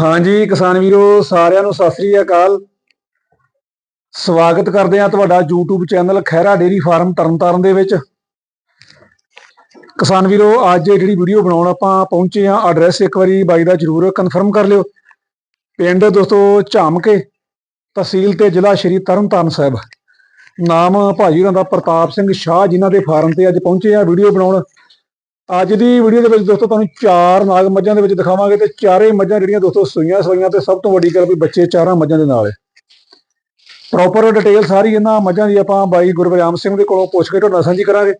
ਹਾਂਜੀ, ਕਿਸਾਨ ਵੀਰੋ, ਸਾਰਿਆਂ ਨੂੰ ਸਤਿ ਸ੍ਰੀ ਅਕਾਲ। ਸਵਾਗਤ ਕਰਦੇ ਹਾਂ ਤੁਹਾਡਾ YouTube channel Khaira dairy farm Tarn Taran ਦੇ ਵਿੱਚ। ਕਿਸਾਨ ਵੀਰੋ, ਅੱਜ ਜਿਹੜੀ ਵੀਡੀਓ ਬਣਾਉਣ ਆਪਾਂ ਪਹੁੰਚੇ ਹਾਂ ਐਡਰੈਸ ਇੱਕ ਵਾਰੀ ਬਾਈ ਦਾ ਜਰੂਰ ਕਨਫਰਮ ਕਰ ਲਿਓ। ਪਿੰਡ ਦੋਸਤੋ ਝਾਮਕੇ, ਤਹਿਸੀਲ ਤੇ ਜ਼ਿਲ੍ਹਾ ਸ਼੍ਰੀ ਤਰਨਤਾਰਨ ਸਾਹਿਬ। ਨਾਮ ਭਾਜੀ ਹੋਰਾਂ ਦਾ ਪ੍ਰਤਾਪ ਸਿੰਘ ਸ਼ਾਹ, ਜਿਨ੍ਹਾਂ ਦੇ ਫਾਰਮ ਤੇ ਅੱਜ ਪਹੁੰਚੇ ਆ ਵੀਡੀਓ ਬਣਾਉਣ। ਅੱਜ ਦੀ ਵੀਡੀਓ ਦੇ ਵਿੱਚ ਦੋਸਤੋ ਤੁਹਾਨੂੰ ਚਾਰ ਨਾਗ ਮੱਝਾਂ ਦੇ ਵਿੱਚ ਦਿਖਾਵਾਂਗੇ ਤੇ ਚਾਰੇ ਮੱਝਾਂ ਜਿਹੜੀਆਂ ਦੋਸਤੋ ਸੂਈਆਂ ਸਵਾਈਆਂ ਤੇ ਸਭ ਤੋਂ ਵੱਡੀ ਗੱਲ ਵੀ ਬੱਚੇ ਚਾਰਾਂ ਮੱਝਾਂ ਦੇ ਨਾਲ ਹੈ। ਪ੍ਰੋਪਰ ਡਿਟੇਲ ਸਾਰੀ ਇਹਨਾਂ ਮੱਝਾਂ ਦੀ ਆਪਾਂ ਬਾਈ ਗੁਰਬਰਾਮ ਸਿੰਘ ਦੇ ਕੋਲੋਂ ਪੁੱਛ ਕੇ ਤੁਹਾਡੇ ਨਾਲ ਸਾਂਝੀ ਕਰਾਂਗੇ।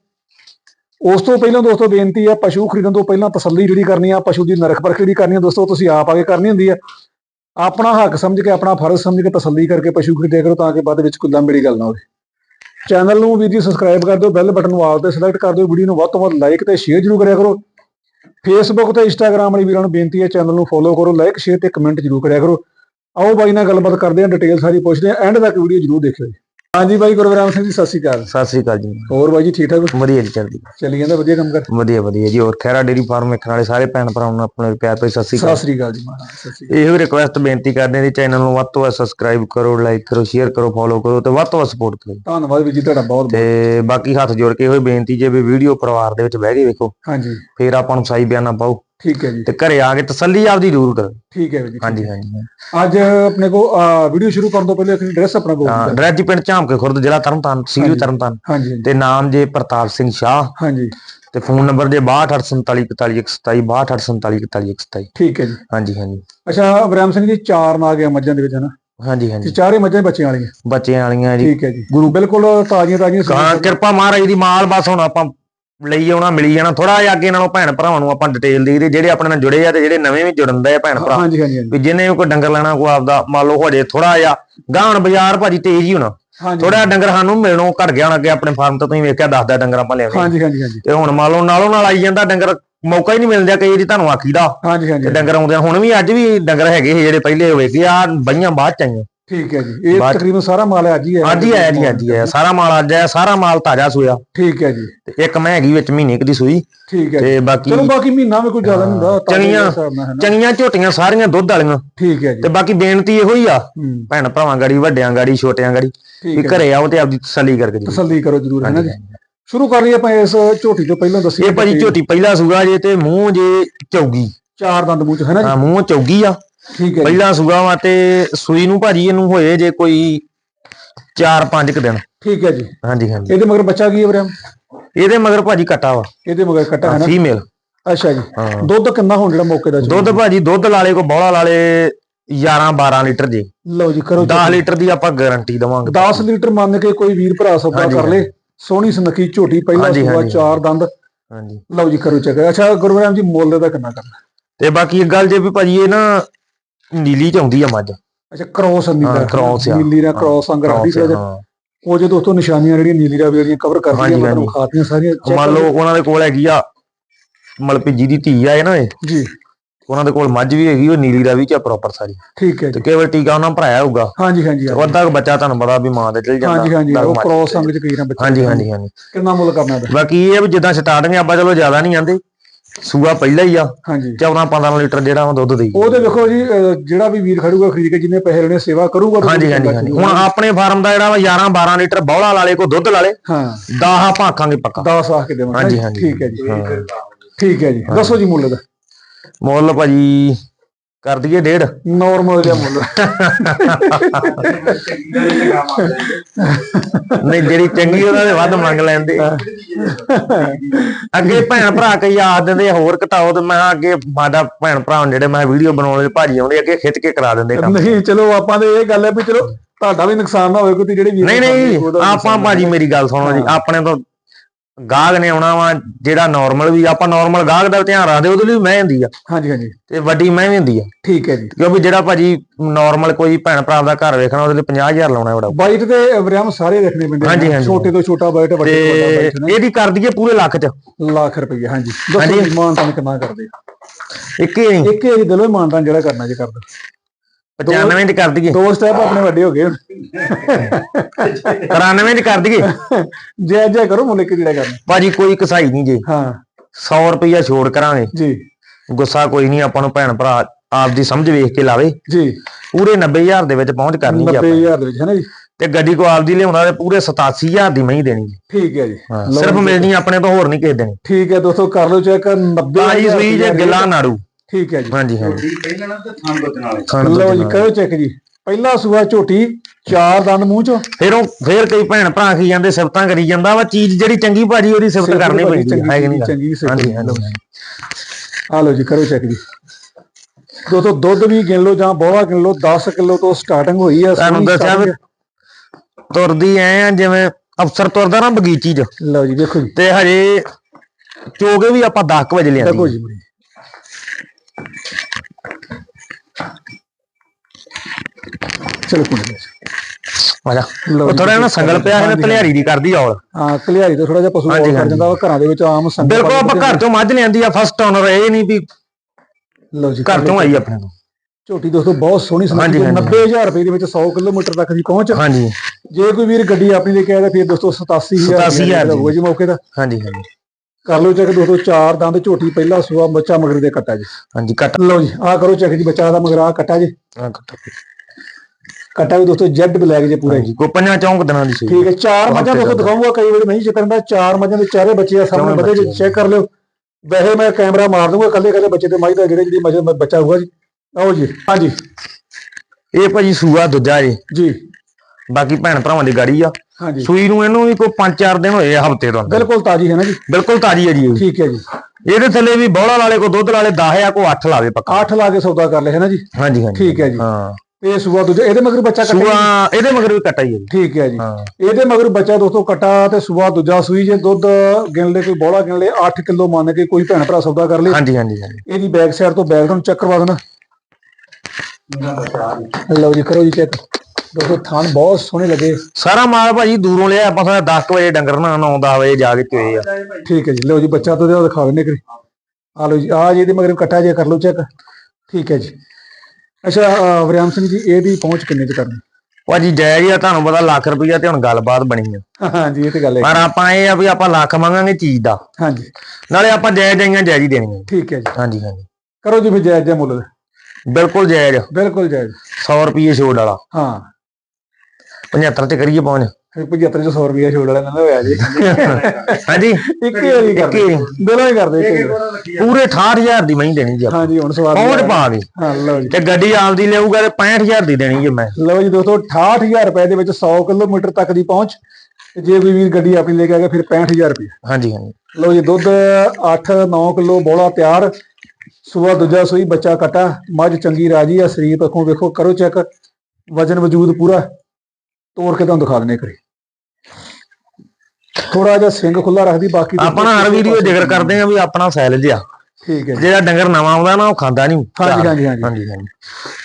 ਉਸ ਤੋਂ ਪਹਿਲਾਂ ਦੋਸਤੋ ਬੇਨਤੀ ਹੈ, ਪਸ਼ੂ ਖਰੀਦਣ ਤੋਂ ਪਹਿਲਾਂ ਤਸੱਲੀ ਜਿਹੜੀ ਕਰਨੀ ਆ, ਪਸ਼ੂ ਦੀ ਨਰਖ ਪਰਖ ਜਿਹੜੀ ਕਰਨੀ ਆ ਦੋਸਤੋ, ਤੁਸੀਂ ਆਪ ਆ ਕੇ ਕਰਨੀ ਹੁੰਦੀ ਹੈ ਆਪਣਾ ਹੱਕ ਸਮਝ ਕੇ, ਆਪਣਾ ਫਰਜ਼ ਸਮਝ ਕੇ ਤਸੱਲੀ ਕਰਕੇ ਪਸ਼ੂ ਖਰੀਦਿਆ ਕਰੋ ਤਾਂ ਕਿ ਬਾਅਦ ਵਿੱਚ ਕੋਈ ਲੰਬੜੀ ਗੱਲ ਨਾ ਹੋਵੇ। ਚੈਨਲ ਨੂੰ ਵੀਰ ਜੀ ਸਬਸਕ੍ਰਾਈਬ ਕਰ ਦਿਓ ਬੈਲ ਬਟਨ ਨੂੰ ਆਲ ਤੇ ਸਿਲੈਕਟ ਕਰ ਦਿਓ ਵੀਡੀਓ ਨੂੰ ਵੱਧ ਤੋਂ ਵੱਧ ਲਾਈਕ ਤੇ ਸ਼ੇਅਰ ਜ਼ਰੂਰ ਕਰਿਆ ਕਰੋ। ਫੇਸਬੁੱਕ ਤੇ ਇੰਸਟਾਗ੍ਰam ਵਾਲੇ ਵੀਰਾਂ ਨੂੰ ਬੇਨਤੀ ਹੈ ਚੈਨਲ ਨੂੰ ਫੋਲੋ ਕਰੋ ਲਾਈਕ ਸ਼ੇਅਰ ਤੇ ਕਮੈਂਟ ਜ਼ਰੂਰ ਕਰਿਆ ਕਰੋ। ਆਓ ਬਾਈ ਨਾਲ ਗੱਲਬਾਤ ਕਰਦੇ ਹਾਂ ਡਿਟੇਲ ਸਾਰੀ ਪੁੱਛਦੇ ਹਾਂ ਐਂਡ ਤੱਕ ਵੀਡੀਓ ਜ਼ਰੂਰ ਦੇਖਿਓ ਜੀ। ਹਾਂਜੀ ਬਾਈ ਗੁਰਵਰਾਮ ਸਿੰਘ ਜੀ ਸਤਿ ਸ਼੍ਰੀ ਅਕਾਲ। ਸਤਿ ਸ੍ਰੀ ਅਕਾਲ ਜੀ। ਹੋਰ ਬਾਈ ਜੀ ਠੀਕ ਠਾਕ ਵਧੀਆ ਜੀ ਚੱਲਦੀ। ਚੱਲੀ ਜਾਂਦਾ ਵਧੀਆ ਕੰਮ ਕਰ? ਵਧੀਆ ਵਧੀਆ ਜੀ ਹੋਰ ਖੈਰਾ ਡੇਰੀ ਫਾਰਮ ਵੇਖਣ ਵਾਲੇ ਸਾਰੇ ਭੈਣ ਭਰਾਵਾਂ ਨੂੰ ਆਪਣੇ ਪਿਆਰ ਭਰੀ ਸਤਿ ਸ੍ਰੀ ਸਤਿ ਅਕਾਲ ਸ੍ਰੀ ਅਕਾਲ ਜੀ ਮਹਾਰਾਜ ਸਤਿ ਸ੍ਰੀ ਅਕਾਲ। ਇਹੋ ਰਿਕੁਐਸਟ ਬੇਨਤੀ ਕਰਦੇ ਹਾਂ ਜੀ ਚੈਨਲ ਨੂੰ ਵੱਧ ਤੋਂ ਵੱਧ ਸਬਸਕ੍ਰਾਈਬ ਕਰੋ ਲਾਈਕ ਕਰੋ ਸ਼ੇਅਰ ਕਰੋ ਫੋਲੋ ਕਰੋ ਤੇ ਵੱਧ ਤੋਂ ਵੱਧ ਸਪੋਰਟ ਕਰੋ। ਧੰਨਵਾਦ ਵੀਰ ਜੀ ਤੁਹਾਡਾ ਬਹੁਤ ਤੇ ਬਾਕੀ ਹੱਥ ਜੋੜ ਕੇ ਇਹੋ ਬੇਨਤੀ ਜੇ ਵੀ ਵੀਡੀਓ ਪਰਿਵਾਰ ਦੇ ਵਿੱਚ ਬਹਿ ਕੇ ਵੇਖੋ ਹਾਂਜੀ। ਫੇਰ ਆਪਾਂ ਨੂੰ ਸਹੀ ਬਿਆਨਾ ਪਾਓ। ਠੀਕ ਹੈ ਜੀ। ਤੇ ਘਰੇ ਆ ਕੇ ਤਸੱਲੀ ਆਪਦੀ ਜ਼ਰੂਰ ਕਰੋ। ਠੀਕ ਹੈ ਜੀ ਹਾਂਜੀ ਹਾਂਜੀ ਅੱਜ ਆਪਣੇ ਕੋ ਵੀਡੀਓ ਸ਼ੁਰੂ ਕਰਨ ਤੋਂ ਪਹਿਲੇ ਇੱਕ ਐਡਰੈਸ ਆਪਣਾ ਕੋਲ ਹਾਂ ਡਰੈਜੀ ਪਿੰਡ ਝਾਮਕੇ ਖੁਰਦ ਜ਼ਿਲ੍ਹਾ ਤਰਨਤਾਰਨ ਸੀਲ ਹਾਂਜੀ। ਤਰਨਤਾਰਨ। ਹਾਂਜੀ ਤੇ ਨਾਮ ਜੇ ਪ੍ਰਤਾਪ ਸਿੰਘ ਸ਼ਾਹ। ਹਾਂਜੀ। ਤੇ ਫੋਨ ਨੰਬਰ ਜੇ 62844127 62844127 ਠੀਕ ਹੈ ਜੀ। ਹਾਂਜੀ ਹਾਂਜੀ। ਅੱਛਾ ਬ੍ਰਹਮ ਸਿੰਘ ਜੀ ਚਾਰ ਨਾਗ ਆ ਮੱਝਾਂ ਦੇ ਵਿੱਚ ਹਨਾ? ਹਾਂਜੀ ਤੇ ਹਾਂਜੀ ਚਾਰੇ ਮੱਝਾਂ ਬੱਚਿਆਂ ਵਾਲੀਆਂ? ਬੱਚਿਆਂ ਵਾਲੀਆਂ ਜੀ। ਠੀਕ ਹੈ ਜੀ। ਗੁਰੂ ਬਿਲਕੁਲ ਤਾਜ਼ੀਆਂ ਤਾਜ਼ੀਆਂ ਹਾਂ ਕਿਰਪਾ ਮਹਾਰਾਜ ਦੀ ਮਾਲ ਬਸ ਹੁਣ ਆਪਾਂ ਲਈ ਆਉਣਾ ਮਿਲੀ ਜਾਣਾ ਥੋੜਾ ਜਿਹਾ ਅੱਗੇ ਨਾਲੋਂ ਭੈਣ ਭਰਾਵਾਂ ਨੂੰ ਆਪਾਂ ਡਿਟੇਲ ਦੇ ਦੇ ਜਿਹੜੇ ਆਪਣੇ ਨਾਲ ਜੁੜੇ ਆ ਤੇ ਜਿਹੜੇ ਨਵੇਂ ਵੀ ਜੁੜਨ ਦੇ ਆ ਭੈਣ ਭਰਾ। ਹਾਂਜੀ ਹਾਂਜੀ ਹਾਂਜੀ। ਵੀ ਜਿਹਨੇ ਵੀ ਕੋਈ ਡੰਗਰ ਲੈਣਾ ਕੋਈ ਆਪਦਾ ਮੰਨ ਲਓ ਹੋ ਜੇ ਥੋੜਾ ਜਿਹਾ ਗਾਹਣ ਬਾਜ਼ਾਰ ਭਾਜੀ ਤੇਜ਼ ਹੀ ਹੋਣਾ। ਥੋੜਾ ਡੰਗਰ ਸਾਨੂੰ ਮਿਲਣੋਂ ਘਟ ਗਿਆ ਹੁਣ ਅੱਗੇ ਆਪਣੇ ਫਾਰਮ ਤੋਂ ਤੁਸੀਂ ਵੇਖਿਆ ਦੱਸਦਾ ਡੰਗਰ ਆਪਾਂ ਲਿਆਵੇ ਹਾਂਜੀ ਹਾਂਜੀ ਹਾਂਜੀ। ਤੇ ਹੁਣ ਮੰਨ ਲਓ ਨਾਲੋਂ ਨਾਲ ਆਈ ਜਾਂਦਾ ਡੰਗਰ ਮੌਕਾ ਹੀ ਨਹੀਂ ਮਿਲਦਾ ਕਈ ਵਾਰੀ ਤੁਹਾਨੂੰ ਆਖੀਦਾ। ਹਾਂਜੀ ਹਾਂਜੀ ਡੰਗਰ ਆਉਂਦੇ। ਹੁਣ ਵੀ ਅੱਜ ਵੀ ਡੰਗਰ ਹੈਗੇ ਸੀ ਜਿਹੜੇ ਪਹਿਲੇ ਹੋਏ ਕਿ ਆ ਬਈਆਂ ਬਾਅਦ ਚ ਆਈਆਂ। ਠੀਕ ਹੈ ਜੀ ਇਹ ਬਾਅਦ- ਤਕਰੀਬਨ ਸਾਰਾ ਮਾਲ ਅੱਜ ਹੀ ਹੈ ਅੱਜ ਹੀ ਆਇਆ ਜੀ ਅੱਜ ਹੀ ਆਇਆ। ਸਾਰਾ ਮਾਲ ਅੱਜ ਆਇਆ ਸਾਰਾ ਮਾਲ ਤਾਜ਼ਾ ਸੂਇਆ। ਠੀਕ ਹੈ ਜੀ। ਤੇ ਇੱਕ ਮੈਂ ਹੈਗੀ ਵਿੱਚ ਮਹੀਨੇ ਕੁ ਦੀ ਸੂਈ। ਠੀਕ ਹੈ ਤੇ ਬਾਕੀ ਚਲੋ ਬਾਕੀ ਮਹੀਨਾ ਵੀ ਕੋਈ ਜ਼ਿਆਦਾ ਨਹੀਂ ਹੁੰਦਾ ਚੰਗੀਆਂ- ਹਿਸਾਬ ਨਾਲ, ਹੈ ਨਾ? ਚੰਗੀਆਂ ਝੋਟੀਆਂ ਸਾਰੀਆਂ ਦੁੱਧ ਵਾਲੀਆਂ। ਠੀਕ ਹੈ ਜੀ। ਤੇ ਬਾਕੀ ਬੇਨਤੀ ਇਹੋ ਹੀ ਆ ਹੂੰ, ਭੈਣ ਭਰਾਵਾਂ ਗਾੜੀ ਵੱਡਿਆਂ ਗਾੜੀ ਛੋਟਿਆਂ ਗਾੜੀ ਵੀ ਠੀਕ ਹੈ ਘਰੇ ਆਓ ਤੇ ਆਪਦੀ ਤਸੱਲੀ ਕਰਕੇ ਜੀ ਤਸੱਲੀ ਕਰੋ ਜਰੂਰ ਹੈ ਨਾ ਜੀ। ਸ਼ੁਰੂ ਕਰ ਲਈਏ ਆਪਾਂ ਇਸ ਝੋਟੀ ਤੋਂ ਪਹਿਲਾਂ ਦੱਸੀਏ ਇਹ ਭਾਜੀ ਝੋਟੀ ਪਹਿਲਾ ਸੂਗਾ ਜੇ ਤੇ ਮੂੰਹ ਜੇ ਚੌਗੀ। ਚਾਰ ਦੰਦ ਮੂੰਹ ਚ ਹੈ ਨਾ ਜੀ। ਹਾਂ ਮੂੰਹ ਚੌਗੀ ਆ। ਠੀਕ ਹੈ ਪਹਿਲਾ ਸੂਗਾ ਵਾ ਤੇ ਸੂਈ ਨੂੰ ਭਾਜੀ ਇਹਨੂੰ ਹੋਏ ਜੇ ਕੋਈ 4-5 ਕੁ ਦਿਨ। ਠੀਕ ਹੈ ਜੀ। ਹਾਂਜੀ ਹਾਂਜੀ। ਇਹਦੇ ਮਗਰ ਬੱਚਾ ਕੀ ਹੈ ਬ੍ਰਹਮ ਇਹਦੇ ਮਗਰ ਭਾਜੀ ਕੱਟਾ ਵਾ। ਇਹਦੇ ਮਗਰ ਕੱਟਾ ਹੈ ਨਾ? ਫੀਮੇਲ ਅੱਛਾ ਜੀ। ਦੁੱਧ ਕਿੰਨਾ ਹੋਣ ਜਿਹੜਾ ਮੌਕੇ ਦਾ ਦੁੱਧ ਭਾਜੀ ਦੁੱਧ ਲਾਲੇ ਕੋ ਬੌਲਾ ਲਾਲੇ 11-12 ਲੀਟਰ ਜੀ। ਲਓ ਜੀ ਕਰੋ 10 ਲੀਟਰ ਦੀ ਆਪਾਂ ਗਾਰੰਟੀ ਦਵਾਂਗੇ। 10 ਲੀਟਰ ਮੰਨ ਕੇ ਕੋਈ ਵੀਰ ਭਰਾ ਸੌਦਾ ਕਰ ਲੇ। ਸੋਹਣੀ ਸੁਨੱਖੀ ਝੋਟੀ ਪਹਿਲਾ ਸੂਆ। ਚਾਰ ਦੰਦ। ਹਾਂਜੀ। ਲਓ ਜੀ ਕਰੋ ਚੱਕ। ਅੱਛਾ ਗੁਰਵਰਾਮ ਜੀ ਮੁੱਲ ਦਾ ਕਿੰਨਾ ਕਰਨਾ? ਤੇ ਬਾਕੀ ਇੱਕ ਗੱਲ ਜੇ ਵੀ ਭਾਜੀ ਇਹ ਨਾ ਨੀਲੀ ਚ ਆਉਂਦੀ ਆ ਮੱਝ। ਅੱਛਾ ਕ੍ਰੋਸ ਨੀਲਾ ਹਾਂ, cross ਆ। ਨੀਲੀ ਦਾ ਕ੍ਰੋਸ ਅੰਗ ਰੱਖਦੀ ਸੀ ਹਾਂ। ਉਹ ਜੇ ਦੋਸਤੋ ਨਿਸ਼ਾਨੀਆਂ ਜਿਹੜੀਆਂ ਨੀਲੀ ਦਾ ਦੀਆਂ ਕਵਰ ਕਰਦੀਆਂ ਹਾਂਜੀ, ਮੈਂ ਤੁਹਾਨੂੰ ਹਾਂਜੀ। ਖਾਤੀਆਂ ਸਾਰੀਆਂ check ਮੰਨ ਲਓ ਉਹਨਾਂ ਦੇ ਕੋਲ ਹੈਗੀ ਆ ਮਤਲਬ ਵੀ ਜਿਹਦੀ ਧੀ ਆ ਇਹ ਨਾ ਇਹ। ਜੀ। ਉਹਨਾਂ ਦੇ ਕੋਲ ਮੱਝ ਵੀ ਹੈਗੀ ਉਹ ਨੀਲੀ ਦਾ ਵੀ ਚ ਪ੍ਰੋਪਰ ਸਾਰੀ। ਠੀਕ ਹੈ ਤੇ ਕੇਵਲ ਟੀਕਾ ਉਹਨਾਂ ਭਰਾਇਆ ਹੋਊਗਾ। ਹਾਂਜੀ ਹਾਂਜੀ ਤੇ ਹਾਂਜੀ। ਅੱਧਾ ਕੁ ਬੱਚਾ ਤੁਹਾਨੂੰ ਪਤਾ ਵੀ ਮਾਂ ਦੇ ਚਲ ਜਾਂਦਾ ਹਾਂਜੀ ਹਾਂਜੀ ਅੱਧਾ ਕੁ ਉਹ ਮੱਝ ਕ੍ਰੋਸ ਦੇ ਅੰਗ ਚ ਕਈ ਨਾ ਬੱਚੇ ਹਾਂਜੀ ਹਾਂਜੀ ਹਾਂਜੀ। ਕਿੰਨਾ ਮੁੱਲ ਕਰਨਾ ਇਹਦਾ? ਬਾਕੀ ਇਹ ਆ ਵੀ ਜਿੱਦਾਂ ਸਟਾਰਟਿੰਗ ਆਪਾਂ ਚਲੋ ਜ਼ਿਆਦਾ ਨਹੀਂ ਆਂਦੇ। ਸੂਆ ਪਹਿਲਾਂ ਹੀ ਆ ਹਾਂਜੀ। 14 15 ਲੀਟਰ ਜਿਹੜਾ ਉਹ ਦੁੱਧ ਦੇਈ। ਉਹ ਤੇ ਵੇਖੋ ਜੀ ਅਹ, ਜਿਹੜਾ ਵੀ ਵੀਰ ਖੜੂਗਾ ਖਰੀਦ ਕੇ ਜਿੰਨੇ ਪੈਸੇ ਲੈਣੇ ਸੇਵਾ ਕਰੂਗਾ ਤਾਂ ਹਾਂਜੀ ਹਾਂਜੀ। ਹੁਣ ਆਪਣੇ ਫਾਰਮ ਦਾ ਜਿਹੜਾ ਵਾ 11 12 ਲੀਟਰ ਬੌਲਾ ਲਾਲੇ ਕੋ ਦੁੱਧ ਲਾਲੇ ਹਾਂ। 10 ਭਾਖਾਂਗੇ ਪੱਕਾ। 10 ਆਖ ਕੇ ਦੇਵਾਂਗੇ। ਹਾਂਜੀ, ਹਾਂਜੀ। ਠੀਕ ਹੈ ਜੀ। ਠੀਕ ਹੈ ਜੀ। ਦੱਸੋ ਜੀ ਮੁੱਲ ਦਾ। ਮੁੱਲ ਭਾਜੀ ਕਰ ਦਈਏ ਡੇਢ। ਨਾਰਮਲ ਜਿਹਾ ਮੁੱਲ। ਨਹੀਂ ਜਿਹੜੀ ਚੰਗੀ ਉਹਨਾਂ ਦੇ ਵੱਧ ਮੰਗ ਲੈਂਦੇ। ਅੱਗੇ ਭੈਣ ਭਰਾ ਕਈ ਆਖ ਦਿੰਦੇ ਆ, ਹੋਰ ਘਟਾਓ ਤੇ ਮੈਂ ਅੱਗੇ ਸਾਡਾ ਭੈਣ ਭਰਾ ਜਿਹੜੇ ਮੈਂ ਵੀਡੀਓ ਬਣਾਉਣ ਵਾਲੇ ਭਾਜੀ ਆਉਂਦੇ ਅੱਗੇ ਖਿੱਚ ਕੇ ਕਰਾ ਦਿੰਦੇ ਕੰਮ। ਨਹੀਂ ਚਲੋ ਆਪਾਂ ਦੇ ਇਹ ਗੱਲ ਹੈ ਵੀ ਚਲੋ ਤੁਹਾਡਾ ਵੀ ਨੁਕਸਾਨ ਨਾ ਹੋਵੇ ਕੋਈ ਜਿਹੜੇ ਨਹੀਂ ਨਹੀਂ ਆਪਾਂ ਭਾਜੀ ਮੇਰੀ ਗੱਲ ਸੁਣੋ ਜੀ। ਆਪਣੇ ਤੋਂ ਗਾਹਕ ਨੇ ਆਉਣਾ ਵਾ ਜਿਹੜਾ ਨਾਰਮਲ ਵੀ ਆਪਾਂ ਨਾਰਮਲ ਗਾਹਕ ਦਾ ਧਿਆਨ ਰੱਖਦੇ ਉਹਦੇ ਲਈ ਮੈਂ ਹੁੰਦੀ ਆ। ਹਾਂਜੀ ਹਾਂਜੀ। ਤੇ ਵੱਡੀ ਮੈਂ ਵੀ ਹੁੰਦੀ ਆ। ਠੀਕ ਹੈ ਜੀ। ਕਿਉਂਕਿ ਜਿਹੜਾ ਭਾਜੀ ਨਾਰਮਲ ਕੋਈ ਭੈਣ ਭਰਾ ਦਾ ਘਰ ਵੇਖਣਾ ਉਹਦੇ ਲਈ 50000 ਲਾਉਣਾ ਬੜਾ ਬਾਈਟ ਤੇ ਵਰਿਆਮ ਸਾਰੇ ਦੇਖਣੇ ਪੈਂਦੇ ਹਾਂਜੀ, ਨੇ। ਹਾਂਜੀ। ਛੋਟੇ ਤੋਂ ਛੋਟਾ ਬਾਈਟ ਵੱਡੇ ਤੋਂ ਵੱਡਾ ਬਾਈਟ ਇਹਦੀ ਕਰ ਦਈਏ ਪੂਰੇ ਲੱਖ ਚ। ਲੱਖ ਰੁਪਏ ਹਾਂਜੀ। ਦੱਸੋ ਮਾਨਤਾਨ ਕਿੰਨਾ ਕਰਦੇ ਇੱਕ ਹੀ ਇੱਕ ਹੀ ਦਿਲੋਂ ਮਾਨਤਾਨ ਜਿਹੜਾ ਕਰਨਾ ਜੇ ਕਰਦਾ। 95 ਚ ਕਰ ਦਈਏ। ਦੋ ਸਟੈਪ ਆਪਣੇ ਵੱਡੇ ਹੋ ਗਏ ਹੁਣ। 93 ਚ ਕਰ ਦਈਏ। ਜੈ ਜੈ ਕਰੋ ਮੁੱਲ ਕਿ ਜਿਹੜਾ ਕਰਨਾ। ਭਾਜੀ ਕੋਈ ਕਸਾਈ ਨਹੀਂ ਜੀ। ਹਾਂ। 100 ਰੁਪਈਆ ਛੋੜ ਕਰਾਂਗੇ। ਜੀ। ਗੁੱਸਾ ਕੋਈ ਨਹੀਂ ਆਪਾਂ ਨੂੰ ਭੈਣ ਭਰਾ ਆਪਦੀ ਸਮਝ ਵੇਖ ਕੇ ਲਾਵੇ। ਜੀ। ਪੂਰੇ 90000 ਦੇ ਵਿੱਚ ਪਹੁੰਚ ਕਰਨੀ ਜੀ ਆਪਾਂ। 90000 ਦੇ ਵਿੱਚ ਹੈ ਨਾ ਜੀ? ਤੇ ਗੱਡੀ ਕੋ ਆਪਦੀ ਲਿਆਉਂਦਾ ਤੇ ਪੂਰੇ 87000 ਦੀ ਮਹੀਂ ਦੇਣੀ ਜੀ। ਠੀਕ ਹੈ ਜੀ। ਸਿਰਫ। ਮਿਲਣੀ ਆਪਣੇ ਤੋਂ ਹੋਰ ਨਹੀਂ ਕਿਸੇ ਦੇਣੀ। ਠੀਕ ਹੈ ਦੋਸਤੋ ਕਰ ਲਓ ਚੈੱਕ 90 ਤਾਜੀ ਸੂਈ ਜੇ ਗਿੱਲਾ ਨਾੜੂ। ਠੀਕ ਹੈ ਜੀ। ਹਾਂਜੀ ਹਾਂਜੀ। ਪਹਿਲਾਂ ਨਾ ਤੇ ਥਾਂ ਬਦਨ ਵਾਲੇ। ਖਾਣ ਲਓ ਜੀ ਕਰੋ ਚੈੱਕ ਜੀ। ਪਹਿਲਾ ਸੂਆ ਝੋਟੀ ਚਾਰ ਦੰਦ ਮੂੰਹ ਚੋਂ। ਫਿਰ ਉਹ ਫਿਰ ਕਈ ਭੈਣ ਭਰਾ ਕੀ ਜਾਂਦੇ ਸਿਫਤਾਂ ਕਰੀ ਜਾਂਦਾ ਵਾ ਚੀਜ਼ ਜਿਹੜੀ ਚੰਗੀ ਭਾਜੀ ਉਹਦੀ ਸਿਫਤ ਕਰਨੀ ਪੈਂਦੀ ਹੈ ਹੈ ਕਿ ਨਹੀਂ ਚੰਗੀ ਸਿਫਤ। ਹਾਂਜੀ ਲਓ ਹਾਂਜੀ। ਆ ਲਓ ਜੀ ਕਰੋ ਚੈੱਕ ਜੀ। ਦੋਸਤੋ ਦੁੱਧ ਵੀ ਗਿਣ ਲਓ ਜਾਂ ਬੋਲਾ ਗਿਣ ਲਓ 10 ਕਿਲੋ ਤੋਂ ਸਟਾਰਟਿੰਗ ਹੋਈ ਆ ਤੁਹਾਨੂੰ ਸੋਹਣੀ ਦੱਸਿਆ ਵੀ ਤੁਰਦੀ ਐ ਆ ਜਿਵੇਂ ਅਫਸਰ ਤੁਰਦਾ ਨਾ ਬਗੀਚੀ 'ਚ। ਲਓ ਜੀ ਵੇਖੋ ਜੀ। ਤੇ ਹਜੇ ਚੋਗੇ ਵੀ ਆਪਾਂ 10 ਵਜੇ ਦੇਖੋ ਲਿਆਂਦੀ ਜੀ ਚਲੋ ਕੁੜੀ ਆਜਾ ਲਓ ਉਹ ਥੋੜਾ ਨਾ ਸੰਗਲ ਪਿਆ ਹੈ ਹਾਂਜੀ, ਤਲਿਆਰੀ ਦੀ ਕਰਦੀ ਔਲ ਹਾਂ ਕਲਿਆਰੀ ਤੋਂ ਥੋੜਾ ਜਿਹਾ ਪਸ਼ੂ ਹਾਂਜੀ, ਹੋਰ ਕਰ ਹਾਂਜੀ। ਜਾਂਦਾ ਵਾ ਘਰਾਂ ਦੇ ਵਿੱਚ ਆਮ ਸੰਗਤ ਬਿਲਕੁਲ ਆਪਾਂ ਘਰ ਚੋਂ ਮੱਝ ਲਿਆਂਦੀ ਆ ਫਸਟ ਓਨਰ ਇਹ ਨਹੀਂ ਵੀ ਲਓ ਜੀ ਘਰ ਚੋਂ ਆਈ ਆਪਣੇ ਤੋਂ। ਝੋਟੀ ਦੋਸਤੋ ਬਹੁਤ ਸੋਹਣੀ ਹਾਂਜੀ, ਹਾਂਜੀ। 90000 ਰੁਪਏ ਦੇ ਵਿੱਚ 100 ਕਿਲੋਮੀਟਰ ਤੱਕ ਦੀ ਪਹੁੰਚ। ਹਾਂਜੀ। ਜੇ ਕੋਈ ਵੀਰ ਗੱਡੀ ਆਪਣੀ ਲੈ ਕੇ ਆਇਆ ਤਾਂ ਫਿਰ ਦੋਸਤੋ 87000 87,000 ਦਾ। ਹੋਊਗਾ ਜੀ ਮੌਕੇ ਦਾ। ਹਾਂਜੀ ਹਾਂਜੀ। ਕਰ ਲਓ ਚੈੱਕ ਦੋਸਤੋ ਚਾਰ ਦੰਦ ਝੋਟੀ ਪਹਿਲਾ ਸੂਆ ਬੱਚਾ ਮਗਰ ਦੇ ਕੱਟਾ ਜੀ। ਹਾਂਜੀ ਕੱਟ ਲਓ ਜੀ ਆਹ ਕਰੋ ਚੈੱਕ ਜੀ ਬੱਚਾ ਦਾ ਮਗਰ ਆ ਕੱਟਾ ਜੀ। ਆਹ ਕੱਟੋ। ਕੱਟਾ ਵੀ ਦੋਸਤੋ ਜੈਡ ਬਲੈਕ ਜੇ ਪੂਰਾ ਜੀ ਕੋ ਪੰਜਾਂ ਚੌਂਕ ਦਿਨਾਂ ਦੀ ਸੀ। ਠੀਕ ਹੈ ਚਾਰ ਮੱਝਾਂ ਦੋਸਤੋ। ਦਿਖਾਉਂਗਾ ਕਈ ਵਾਰੀ ਨਹੀਂ ਚਿੱਤਰਨ ਦਾ ਚਾਰ ਮੱਝਾਂ ਦੇ ਚਾਰੇ ਬੱਚੇ ਆ ਸਾਹਮਣੇ ਬੱਚੇ ਬੱਚੇ। ਚੈੱਕ ਕਰ ਲਿਓ। ਵੈਸੇ ਮੈਂ ਕੈਮਰਾ ਮਾਰ ਦੂੰਗਾ ਕੱਲੇ ਕੱਲੇ ਬੱਚੇ ਤੇ ਮਾਈ ਦਾ ਜਿਹੜੇ ਜਿਹੜੀ ਮੱਝ ਬੱਚਾ ਹੋਊਗਾ ਜੀ। ਆਓ ਜੀ ਹਾਂਜੀ। ਇਹ ਭਾਜੀ ਸੂਆ ਦੂਜਾ ਜੀ। ਜੀ। ਬਾਕੀ ਭੈਣ ਭਰਾਵਾਂ ਦੀ ਗਾੜੀ ਆ। ਹਾਂਜੀ। ਸੂਈ ਨੂੰ ਇਹਨੂੰ ਵੀ ਕੋਈ 5-4 ਦਿਨ ਹੋਏ ਹਫ਼ਤੇ ਤੋਂ। ਬਿਲਕੁਲ ਤਾਜੀ ਹੈ ਨਾ ਜੀ। ਬਿਲਕੁਲ ਤਾਜੀ ਹੈ ਜੀ ਇਹ। ਠੀਕ ਹੈ ਜੀ। ਇਹਦੇ ਥੱਲੇ ਵੀ ਬੋਲਾ ਵਾਲੇ ਕੋ ਦੁੱਧ ਵਾਲੇ 10 ਆ ਕੋ 8 ਲਾਵੇ ਪੱਕਾ। 8 ਲਾ ਕੇ ਸੌਦਾ ਕਰ ਲਿਆ ਹੈ ਨਾ ਜੀ? ਹਾਂਜੀ ਹਾਂਜੀ। ਠੀਕ ਹੈ ਜੀ। ਹਾਂ। ਇਹ ਸੂਆ ਦੂਜਾ ਇਹਦੇ ਮਗਰ ਬੱਚਾ ਕੱਟਾ ਸੂਆ ਇਹਦੇ ਮਗਰ ਵੀ ਕੱਟਾ ਹੀ ਹੈ ਜੀ ਠੀਕ ਹੈ ਜੀ। ਹਾਂ। ਇਹਦੇ ਮਗਰ ਬੱਚਾ ਦੋਸਤੋ ਕਟਾ ਤੇ ਸੂਆ ਦੂਜਾ ਸੂਈ ਜੇ ਦੁੱਧ ਗਿਣ ਲੈ ਕੋਈ ਬੋਲਾ ਗਿਣ ਲੈ 8 ਕਿਲੋ ਮੰਨ ਕੇ ਕੋਈ ਭੈਣ ਭਰਾ ਸੌਦਾ ਕਰ ਲੇ ਹਾਂਜੀ ਹਾਂਜੀ ਹਾਂਜੀ। ਇਹਦੀ ਬੈਕ ਸਾਈਡ ਤੋਂ ਬੈਕ ਤੁਹਾਨੂੰ ਚੈੱਕ ਕਰਵਾ ਦੇਣਾ। ਲਓ ਜੀ ਕਰੋ ਜੀ ਚੈੱਕ। ਦੋਸਤੋ ਥਾਨ ਬਹੁਤ ਸੋਹਣੇ ਲੱਗੇ। ਸਾਰਾ ਮਾਲ ਭਾਜੀ ਦੂਰੋਂ ਲਿਆ ਆਪਾਂ ਸਾਰਾ 10 ਵਜੇ ਡੰਗਰ ਨਾ 9-10 ਵਜੇ ਜਾ ਕੇ ਚੋਏ ਆ। ਠੀਕ ਹੈ ਜੀ ਲਓ ਜੀ ਬੱਚਾ ਤੋਂ ਦਿਖਾ ਦਿੰਦੇ ਕਰੀ। ਆ ਲਓ ਜੀ ਆ ਜੀ ਇਹਦੇ ਮਗਰ ਕੱਟਾ ਜੇ ਕਰ ਲਓ ਚੈੱਕ। ਠੀਕ ਹੈ ਜੀ। ਅੱਛਾ ਵਰਿਆਮ ਸਿੰਘ ਜੀ ਇਹਦੀ ਪਹੁੰਚ ਕਿੰਨੇ ਚ ਕਰਨੀ? ਭਾਜੀ ਜਾਇਜ਼ ਆ ਤੁਹਾਨੂੰ ਪਤਾ ਲੱਖ ਰੁਪਈਆ ਤੇ ਹੁਣ ਗੱਲਬਾਤ ਬਣੀ ਆ। ਹਾਂਜੀ ਇਹ ਤੇ ਗੱਲ ਹੈ। ਪਰ ਆਪਾਂ ਇਹ ਆ ਵੀ ਆਪਾਂ ਲੱਖ ਮੰਗਾਂਗੇ ਚੀਜ਼ ਦਾ। ਹਾਂਜੀ। ਨਾਲੇ ਆਪਾਂ ਜਾਇਜ਼ ਜਾਈਆਂ ਜਾਇਜ਼ ਹੀ ਦੇਣੀਆਂ। ਠੀਕ ਹੈ ਜੀ। ਹਾਂਜੀ ਹਾਂਜੀ। ਕਰੋ ਜੀ ਫਿਰ ਜਾਇਜ਼ ਜਿਹਾ ਮੁੱਲ। ਬਿਲਕੁਲ ਜਾਇਜ਼ ਬਿਲਕੁਲ ਜਾਇਜ਼ 100 ਰੁਪਏ ਛੋੜ ਵਾਲਾ। ਹਾਂ। 75 ਤੇ ਕਰੀਏ ਪਹੁੰਚ। ਫਿਰ 75 ਚ 100 ਰੁਪਏ ਛੋੜ ਵਾਲਾ ਨਾ ਹੋਇਆ ਜੀ। ਹਾਂਜੀ? ਇੱਕ ਹੀ ਵਾਰੀ ਕਰਦੇ। ਦਿਲੋਂ ਹੀ ਕਰਦੇ। ਪੂਰੇ 68000 ਦੀ ਮਹੀਂ ਦੇਣੀ ਜੀ ਹਾਂਜੀ ਹੁਣ ਸਵਾਦ ਪਹੁੰਚ ਪਾ ਕੇ ਹਾਂ ਲਓ ਜੀ। ਤੇ ਗੱਡੀ ਆਪਦੀ ਲਿਆਊਗਾ ਤੇ 65000 ਦੀ ਦੇਣੀ ਜੀ ਮੈਂ। ਲਓ ਜੀ ਦੋਸਤੋ 68000 ਰੁਪਏ ਦੇ ਵਿੱਚ 100 ਕਿਲੋਮੀਟਰ ਤੱਕ ਦੀ ਪਹੁੰਚ। ਤੇ ਜੇ ਕੋਈ ਵੀਰ ਗੱਡੀ ਆਪਣੀ ਲੈ ਕੇ ਆ ਗਿਆ ਫਿਰ 65000 ਰੁਪਏ ਹਾਂਜੀ ਹਾਂਜੀ। ਲਓ ਜੀ ਦੁੱਧ 8-9 ਕਿਲੋ ਬੋਲਾ ਤਿਆਰ। ਸੂਆ ਦੂਜਾ ਸੂਈ ਬੱਚਾ ਕਟਾ। ਮੱਝ ਚੰਗੀ ਰਾਜੀ ਆ ਸਰੀਰ ਪੱਖੋਂ ਵੇਖੋ ਕਰੋ ਚੈੱਕ। ਵਜਨ ਵਜੂਦ ਪੂਰਾ। ਤੋੜ ਕੇ ਤੁਹਾਨੂੰ ਦਿਖਾ ਦਿੰਨੇ ਕਰੀ ਥੋੜਾ ਜਿਹਾ ਸਿੰਘ ਖੁੱਲਾ ਰੱਖਦੀ ਬਾਕੀ ਦੋਸਤੋ ਆਪਾਂ ਨਾ ਹਰ ਵੀਡੀਓ ਜ਼ਿਕਰ ਕਰਦੇ ਆ ਵੀ ਆਪਣਾ ਸੈਲਜ ਆ ਠੀਕ ਹੈ ਜਿਹੜਾ ਡੰਗਰ ਨਵਾਂ ਆਉਂਦਾ ਨਾ ਉਹ ਖਾਂਦਾ ਨਹੀਂ। ਹਾਂਜੀ ਹਾਂਜੀ ਹਾਂਜੀ। ਹਾਂਜੀ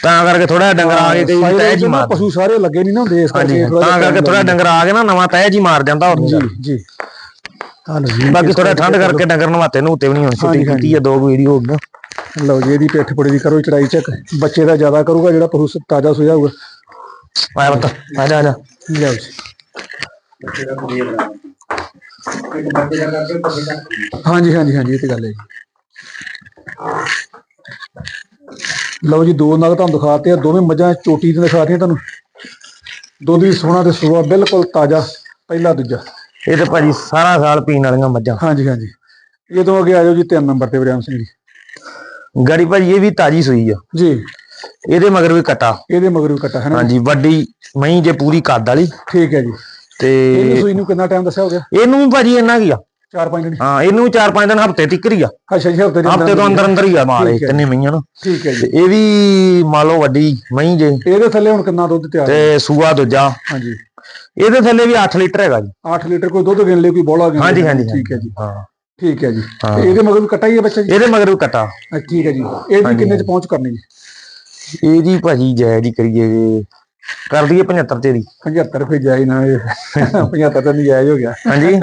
ਤਾਂ ਕਰਕੇ ਥੋੜਾ ਡੰਗਰ ਆ ਕੇ ਕਈ ਵਿੱਚ ਜੀ ਮਾਰ ਪਸ਼ੂ ਸਾਰੇ ਲੱਗੇ ਨਹੀਂ ਨਾ ਹੁੰਦੇ ਇਸ ਕਰਕੇ ਤਾਂ ਕਰਕੇ ਥੋੜਾ ਡੰਗਰ ਆ ਕੇ ਨਾ ਨਵਾਂ ਤਹਿ ਜੀ ਮਾਰ ਜਾਂਦਾ ਹੋਰ ਜੀ ਜੀ। ਬਾਕੀ ਥੋੜਾ ਠੰਡ ਕਰਕੇ ਡੰਗਰ ਨਵਾਤੇ ਨੂੰ ਉੱਤੇ ਵੀ ਨਹੀਂ ਹੁਣ ਛੁੱਟੀ ਕੀਤੀ ਆ ਦੋ ਵੀਡੀਓ ਹੋ ਗਈਆਂ। ਲਓ ਜੀ ਇਹਦੀ ਪਿੱਠ ਪੁੜੀ ਦੀ ਕਰੋ ਚੜਾਈ ਚੈੱਕ। ਬੱਚੇ ਦਾ ਜ਼ਿਆਦਾ ਕਰੂਗਾ ਜਿਹੜਾ ਪਸ਼ੂ ਤਾਜ਼ਾ ਸੋਇਆ ਬੱਚੇ ਦਾ ਕਰਕੇ ਬੱਚੇ ਦਾ ਹਾਂਜੀ ਹਾਂਜੀ ਹਾਂਜੀ ਇਹ ਤੇ ਗੱਲ ਹੈ ਜੀ ਲਓ ਜੀ ਦੋ ਨਗ ਤੁਹਾਨੂੰ ਦਿਖਾਤੇ ਆ ਦੋਵੇਂ ਮੱਝਾਂ ਚੋਟੀ ਤੇ ਦਿਖਾਤੀਆਂ ਤੁਹਾਨੂੰ ਦੁੱਧ ਵੀ ਸੋਹਣਾ ਤੇ ਸੂਆ ਬਿਲਕੁਲ ਤਾਜ਼ਾ ਪਹਿਲਾ ਦੂਜਾ ਇਹ ਤੇ ਭਾਜੀ ਸਾਰਾ ਸਾਲ ਪੀਣ ਵਾਲੀਆਂ ਮੱਝਾਂ ਹਾਂਜੀ ਹਾਂਜੀ ਇਹ ਤੋਂ ਅੱਗੇ ਆ ਜਾਓ ਜੀ ਤਿੰਨ ਨੰਬਰ ਤੇ ਵਰਿਆਮ ਸਿੰਘ ਜੀ ਗਾੜੀ ਭਾਜੀ ਇਹ ਵੀ ਤਾਜੀ ਸੂਈ ਆ ਜੀ ਇਹਦੇ ਮਗਰ ਵੀ ਕਟਾ। ਇਹਦੇ ਮਗਰ ਵੀ ਕੱਟਾ ਹੈ ਨਾ? ਹਾਂਜੀ ਵੱਡੀ ਮਹੀਂ ਜੇ ਪੂਰੀ ਕੱਦ ਵਾਲੀ। ਠੀਕ ਹੈ ਜੀ। ਤੇ ਇਹਨੂੰ ਸੂਈ ਨੂੰ ਕਿੰਨਾ ਟਾਈਮ ਦੱਸਿਆ ਹੋ ਗਿਆ? ਇਹਨੂੰ ਵੀ ਭਾਜੀ ਇੰਨਾ ਕੀ ਆ? 4-5 ਦਿਨ। ਹਾਂ ਇਹਨੂੰ ਵੀ ਚਾਰ ਪੰਜ ਦਿਨ ਹਫ਼ਤੇ ਤੱਕ ਹੀ ਆ। ਅੱਛਾ ਜੀ ਹਫ਼ਤੇ ਦੇ ਹਫ਼ਤੇ ਤੋਂ ਅੰਦਰ ਅੰਦਰ ਹੀ ਆ ਇਹ ਹੈ। ਤਿੰਨੇ ਮਹੀਆਂ ਨੂੰ। ਠੀਕ ਹੈ ਜੀ। ਇਹ ਵੀ ਮੰਨ ਲਓ ਵੱਡੀ ਮਹੀਂ ਜੇ। ਇਹਦੇ ਥੱਲੇ ਹੁਣ ਕਿੰਨਾ ਦੁੱਧ ਤਿਆਰ? ਤੇ ਸੂਆ ਦੂਜਾ। ਹਾਂਜੀ। ਇਹਦੇ ਥੱਲੇ ਵੀ 8 ਲੀਟਰ ਹੈਗਾ ਜੀ। 8 ਲੀਟਰ ਕੋਈ ਦੁੱਧ ਗਿਣ ਲਈ ਕੋਈ ਬੋਲਾ ਗਿਣ ਹਾਂਜੀ। ਹਾਂਜੀ ਠੀਕ ਹੈ ਜੀ। ਹਾਂ। ਠੀਕ ਹੈ ਜੀ। ਇਹਦੇ ਮਗਰ ਵੀ ਕੱਟਾ ਹੀ ਹੈ ਬੱਚਾ ਜੀ? ਇਹਦੇ ਮਗਰ ਵੀ ਕਟਾ। ਠੀਕ ਹੈ ਜੀ। ਇਹਦੀ ਕਿੰਨੇ ਚ ਪਹੁੰਚ ਕਰਨੀ ਜੀ? ਇਹ ਜੀ ਭਾਜੀ ਜੈ ਜੀ ਕਰੀਏ ਜੀ ਕਰ ਦਈਏ 75 ਤੇ ਦੀ 75 ਰੁਪਏ ਜਾਈ ਨਾ ਇਹ 75 ਤਾਂ ਨਹੀਂ ਜਾਇਜ਼ ਹੋ ਗਿਆ। ਹਾਂਜੀ।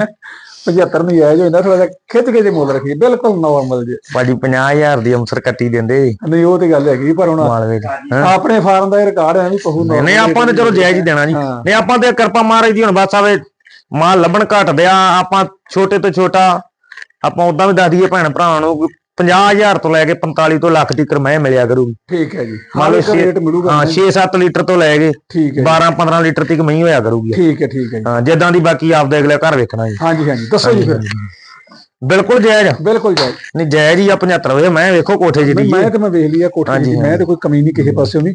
75 ਨਹੀਂ ਜਾਇਜ਼ ਹੋ ਜਾਂਦਾ ਥੋੜਾ ਜਿਹਾ ਖਿੱਚ ਕੇ ਜੇ ਮੁੱਲ ਰੱਖੀ ਬਿਲਕੁਲ ਨਾਰਮਲ ਜੇ। ਭਾਜੀ 50000 ਦੀ ਅਮਸਰ ਕੱਟੀ ਦਿੰਦੇ। ਨਹੀਂ ਉਹ ਤੇ ਗੱਲ ਹੈਗੀ ਪਰ ਹੁਣ ਮਾਲਵੇ ਦੀ ਹੈਂ? ਆਪਣੇ ਫਾਰਮ ਦਾ ਰਿਕਾਰਡ ਹੈ ਵੀ ਪਹੂ ਨਹੀਂ ਨਹੀਂ ਆਪਾਂ ਤੇ ਚਲੋ ਜਾਇਜ਼ ਹੀ ਦੇਣਾ ਜੀ। ਹਾਂ। ਨਹੀਂ ਆਪਾਂ ਤੇ ਕਿਰਪਾ ਮਹਾਰਾਜ ਦੀ ਹੁਣ ਬਸ ਆਵੇ ਮਾਲ ਲੱਭਣ ਘਟ ਦਿਆ ਆਪਾਂ ਛੋਟੇ ਤੋਂ ਛੋਟਾ ਆਪਾਂ ਉਦਾਂ ਵੀ ਦੱਸ ਦਈਏ ਭੈਣ ਭਰਾਵਾਂ ਨੂੰ ਵੀ 50000 ਤੋਂ ਲੈ ਕੇ 45 ਤੋਂ ਲੱਖ ਤੱਕ ਮੈਂ ਮਿਲਿਆ ਕਰੂਗੀ। ਠੀਕ ਹੈ ਜੀ। ਮੰਨ ਲਓ ਛੇ- ਰੇਟ ਮਿਲੂਗਾ ਹਾਂ 6-7 ਲੀਟਰ ਤੋਂ ਲੈ ਕੇ ਠੀਕ ਹੈ 12-15 ਲੀਟਰ ਤੱਕ ਮਹੀਂ ਹੋਇਆ ਕਰੂਗੀ। ਠੀਕ ਹੈ ਠੀਕ ਹੈ ਜੀ। ਹਾਂ ਜਿੱਦਾਂ ਦੀ ਬਾਕੀ ਆਪਦੇ ਅਗਲੇ ਘਰ ਵੇਖਣਾ ਜੀ। ਹਾਂਜੀ ਹਾਂਜੀ। ਦੱਸੋ ਜੀ ਫਿਰ। ਬਿਲਕੁਲ ਜਾਇਜ਼ ਆ। ਬਿਲਕੁਲ ਜਾਇਜ਼। ਨਹੀਂ ਜਾਇਜ਼ ਹੀ ਆ 75 ਹੋਏ ਮੈਂ ਵੇਖੋ ਕੋਠੇ ਨਹੀਂ, ਜਿੱਡੀ ਮੈਂ ਤੇ ਮੈਂ ਵੇਖ ਲਿਆ ਕੋਠੀ ਦੀ ਮੈਂ ਤੇ ਕੋਈ ਕਮੀ ਨਹੀਂ ਕਿਸੇ ਪਾਸਿਓਂ ਵੀ।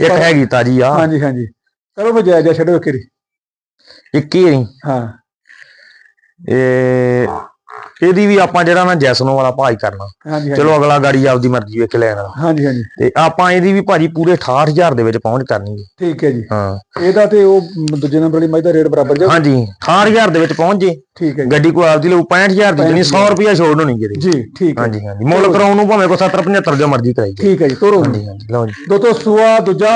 ਇੱਕ ਹੈਗੀ ਤਾਜੀ ਆ। ਹਾਂਜੀ ਹਾਂਜੀ। ਚਲੋ ਫਿਰ ਜਾਇਜ਼ ਛੱਡੋ ਹੀ ਨਹੀਂ ਹਾਂ। ਇਹ ਇਹਦੀ ਵੀ ਆਪਾਂ ਜਿਹੜਾ ਨਾ ਜੈਸਨੋ ਵਾਲਾ ਭਾਜ ਕਰਨਾ। ਚਲੋ ਅਗਲਾ ਗਾੜੀ ਆਪਦੀ ਮਰਜ਼ੀ ਵੇਖ ਲੈਣ ਹਾਂਜੀ ਹਾਂਜੀ। ਤੇ ਆਪਾਂ ਇਹਦੀ ਵੀ ਭਾਜੀ ਪੂਰੇ 68000 ਦੇ ਵਿੱਚ ਪਹੁੰਚ ਕਰਨੀ। ਜੀ ਠੀਕ ਹੈ ਜੀ। ਹਾਂ। ਇਹਦਾ ਤੇ ਉਹ ਦੂਜੇ ਨੰਬਰ ਵਾਲੀ ਮੱਝ ਦਾ ਰੇਟ ਬਰਾਬਰ ਜਾ ਹਾਂਜੀ 68000 ਦੇ ਵਿੱਚ ਪਹੁੰਚ ਜੇ। ਠੀਕ ਹੈ ਜੀ। ਗੱਡੀ ਕੋ ਆਪਦੀ ਲਊ 65000 ਦੀ ਜਣੀ 100 ਰੁਪਿਆ ਛੋੜ ਹੋਣੀ ਜਿਹਦੀ ਜੀ ਠੀਕ ਹੈ। ਹਾਂਜੀ ਹਾਂਜੀ। ਮੁੱਲ ਕਰਾਉਣ ਨੂੰ ਭਾਵੇਂ ਕੋ 70 75 ਜੋ ਮਰਜ਼ੀ ਕਰਾਈ। ਠੀਕ ਹੈ ਜੀ ਤੋਰੋ। ਹਾਂਜੀ ਹਾਂਜੀ। ਲਓ ਜੀ। ਦੋਸਤੋ ਸੂਆ ਦੂਜਾ।